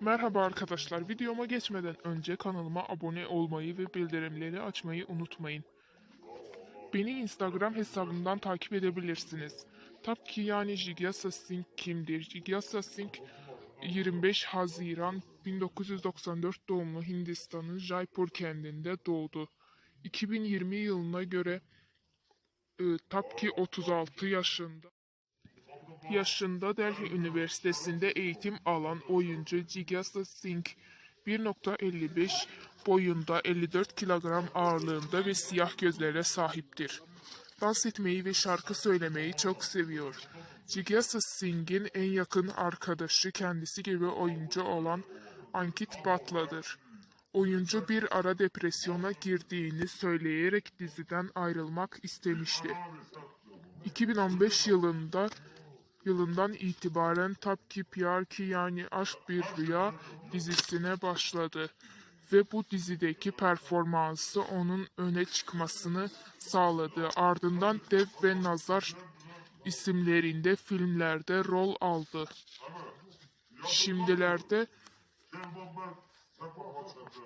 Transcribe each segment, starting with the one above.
Merhaba arkadaşlar. Videoma geçmeden önce kanalıma abone olmayı ve bildirimleri açmayı unutmayın. Beni Instagram hesabımdan takip edebilirsiniz. Tabii ki yani Jigyasa Singh kimdir? Jigyasa Singh 25 Haziran 1994 doğumlu Hindistan'ın Jaipur kentinde doğdu. 2020 yılına göre e, tabii ki 36 yaşında yaşında Delhi Üniversitesi'nde eğitim alan oyuncu Jigyasa Singh 1.55 boyunda 54 kilogram ağırlığında ve siyah gözlere sahiptir. Dans etmeyi ve şarkı söylemeyi çok seviyor. Jigyasa Singh'in en yakın arkadaşı kendisi gibi oyuncu olan Ankit Batla'dır. Oyuncu bir ara depresyona girdiğini söyleyerek diziden ayrılmak istemişti. 2015 yılında yılından itibaren Top Ki Pyar Ki yani Aşk Bir Rüya dizisine başladı ve bu dizideki performansı onun öne çıkmasını sağladı. Ardından Dev ve Nazar isimlerinde filmlerde rol aldı. Şimdilerde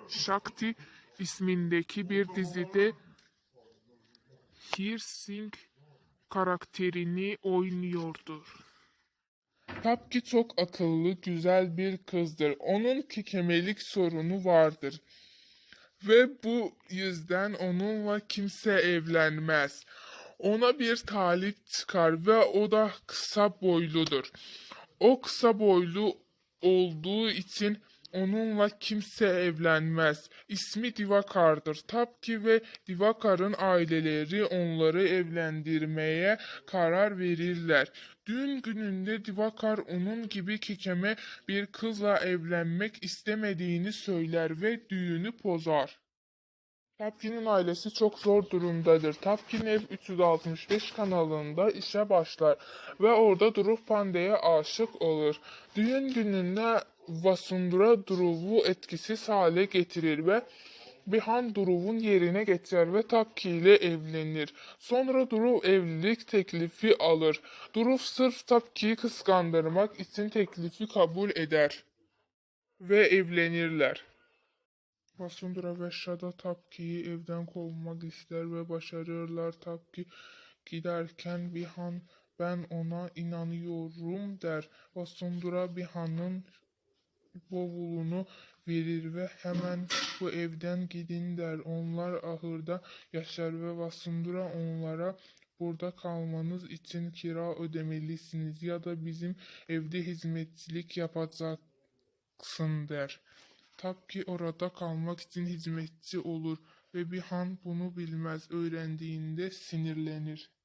Shakti ismindeki bir dizide Hir Singh karakterini oynuyordur. Tapki çok akıllı, güzel bir kızdır. Onun kekemelik sorunu vardır. Ve bu yüzden onunla kimse evlenmez. Ona bir talip çıkar ve o da kısa boyludur. O kısa boylu olduğu için onunla kimse evlenmez. İsmi Divakar'dır. Tapki ve Divakar'ın aileleri onları evlendirmeye karar verirler. Düğün gününde Divakar onun gibi kekeme bir kızla evlenmek istemediğini söyler ve düğünü pozar. Tapkin'in ailesi çok zor durumdadır. Tapkin Ev 365 kanalında işe başlar ve orada Dhruv Pandey'e aşık olur. Düğün gününde Vasundhara Dhruv'u etkisiz hale getirir ve Bihan Dhruv'un yerine geçer ve Tapki ile evlenir. Sonra Dhruv evlilik teklifi alır. Dhruv sırf Tapki'yi kıskandırmak için teklifi kabul eder ve evlenirler. Vasundhara ve Shada Tapki'yi evden kovmak ister ve başarırlar. Tapki giderken Bihan ben ona inanıyorum der. Vasundhara Bihan'ın bavulunu verir ve hemen bu evden gidin der. Onlar ahırda yaşar ve Vasundhara onlara burada kalmanız için kira ödemelisiniz ya da bizim evde hizmetçilik yapacaksın der. Tapki orada kalmak için hizmetçi olur ve bir han bunu bilmez öğrendiğinde sinirlenir.